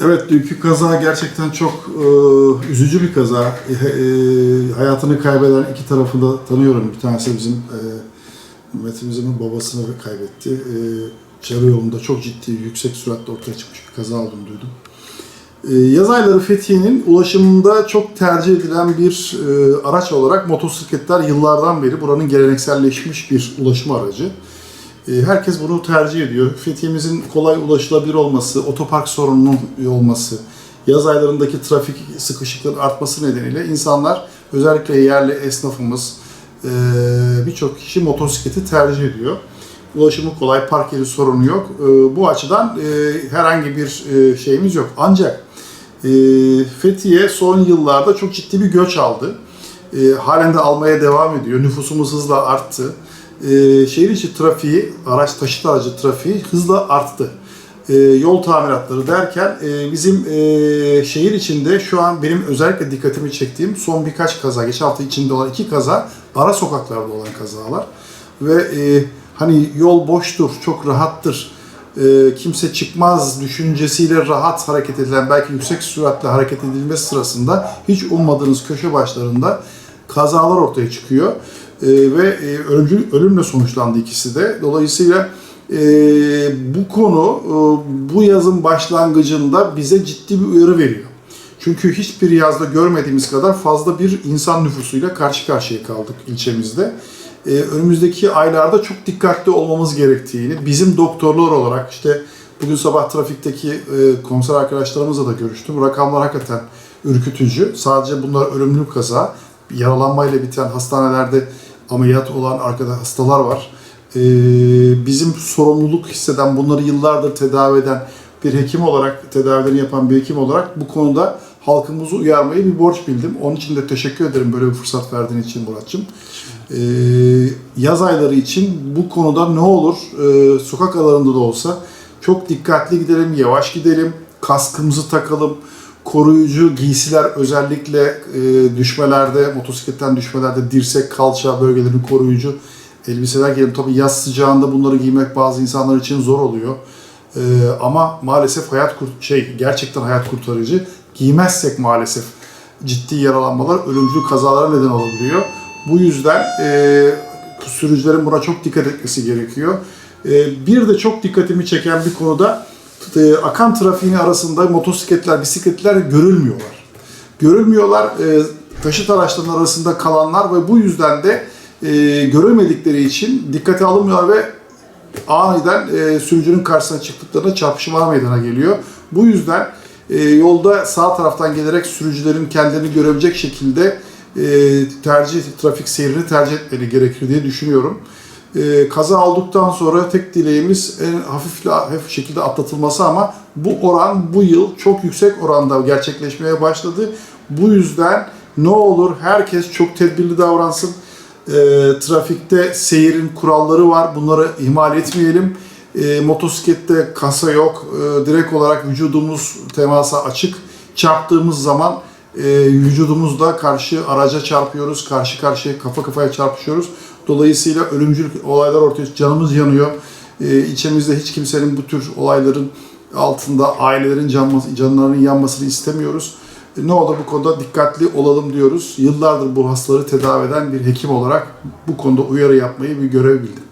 Evet, dünkü kaza gerçekten çok e, üzücü bir kaza. E, e, hayatını kaybeden iki tarafı da tanıyorum. Bir tanesi bizim e, Metin'imizin babasını kaybetti. E, çevre yolunda çok ciddi, yüksek süratle ortaya çıkmış bir kaza olduğunu duydum. E, yaz ayları Fethiye'nin ulaşımında çok tercih edilen bir e, araç olarak motosikletler yıllardan beri buranın gelenekselleşmiş bir ulaşım aracı. E, Herkes bunu tercih ediyor. Fethiye'mizin kolay ulaşılabilir olması, otopark sorununun olması, yaz aylarındaki trafik sıkışıklığın artması nedeniyle insanlar, özellikle yerli esnafımız, e, birçok kişi motosikleti tercih ediyor. Ulaşımı kolay, park yeri sorunu yok. E, Bu açıdan herhangi bir şeyimiz yok. Ancak Fethiye son yıllarda çok ciddi bir göç aldı. Halen de almaya devam ediyor. Nüfusumuz hızla arttı. E, şehir içi trafiği, araç taşıt aracı trafiği hızla arttı. E, yol tamiratları derken e, bizim e, şehir içinde şu an benim özellikle dikkatimi çektiğim son birkaç kaza, geçen hafta içinde olan iki kaza ara sokaklarda olan kazalar. Ve e, hani yol boştur, çok rahattır, e, kimse çıkmaz düşüncesiyle rahat hareket edilen, belki yüksek süratle hareket edilmesi sırasında hiç ummadığınız köşe başlarında kazalar ortaya çıkıyor. E, ve e, ölümcül, ölümle sonuçlandı ikisi de. Dolayısıyla e, bu konu e, bu yazın başlangıcında bize ciddi bir uyarı veriyor. Çünkü hiçbir yazda görmediğimiz kadar fazla bir insan nüfusuyla karşı karşıya kaldık ilçemizde. Ee, önümüzdeki aylarda çok dikkatli olmamız gerektiğini, bizim doktorlar olarak işte bugün sabah trafikteki e, komiser arkadaşlarımızla da görüştüm. Rakamlar hakikaten ürkütücü. Sadece bunlar ölümlü kaza. Yaralanmayla biten hastanelerde ameliyat olan arkada hastalar var. Ee, bizim sorumluluk hisseden, bunları yıllardır tedavi eden bir hekim olarak, tedavilerini yapan bir hekim olarak bu konuda halkımızı uyarmayı bir borç bildim. Onun için de teşekkür ederim böyle bir fırsat verdiğin için Muratçım. Ee, yaz ayları için bu konuda ne olur e, sokak aralarında da olsa çok dikkatli gidelim, yavaş gidelim, kaskımızı takalım, koruyucu giysiler özellikle e, düşmelerde, motosikletten düşmelerde dirsek, kalça bölgelerini koruyucu elbiseler giyelim. Tabii yaz sıcağında bunları giymek bazı insanlar için zor oluyor. Ee, ama maalesef hayat kurt şey gerçekten hayat kurtarıcı. Giymezsek maalesef ciddi yaralanmalar, ölümcül kazalara neden olabiliyor. Bu yüzden e, sürücülerin buna çok dikkat etmesi gerekiyor. E, bir de çok dikkatimi çeken bir konuda e, akan trafiğin arasında motosikletler, bisikletler görülmüyorlar. Görülmüyorlar. E, taşıt araçlarının arasında kalanlar ve bu yüzden de e, görülmedikleri için dikkate alınmıyor ve aniden e, sürücünün karşısına çıktıklarında çarpışmalar meydana geliyor. Bu yüzden yolda sağ taraftan gelerek sürücülerin kendilerini görebilecek şekilde tercih trafik seyrini tercih etmeleri gerekir diye düşünüyorum. E, kaza olduktan sonra tek dileğimiz en hafifle hafif şekilde atlatılması ama bu oran bu yıl çok yüksek oranda gerçekleşmeye başladı. Bu yüzden ne olur herkes çok tedbirli davransın. E, trafikte seyirin kuralları var. Bunları ihmal etmeyelim. E, motosiklette kasa yok. E, direkt olarak vücudumuz temasa açık. Çarptığımız zaman e, vücudumuzla karşı araca çarpıyoruz. Karşı karşıya kafa kafaya çarpışıyoruz. Dolayısıyla ölümcül olaylar ortaya canımız yanıyor. E, içimizde hiç kimsenin bu tür olayların altında ailelerin canması, canlarının yanmasını istemiyoruz. E, Ne olur bu konuda dikkatli olalım diyoruz. Yıllardır bu hastaları tedavi eden bir hekim olarak bu konuda uyarı yapmayı bir görev bildim.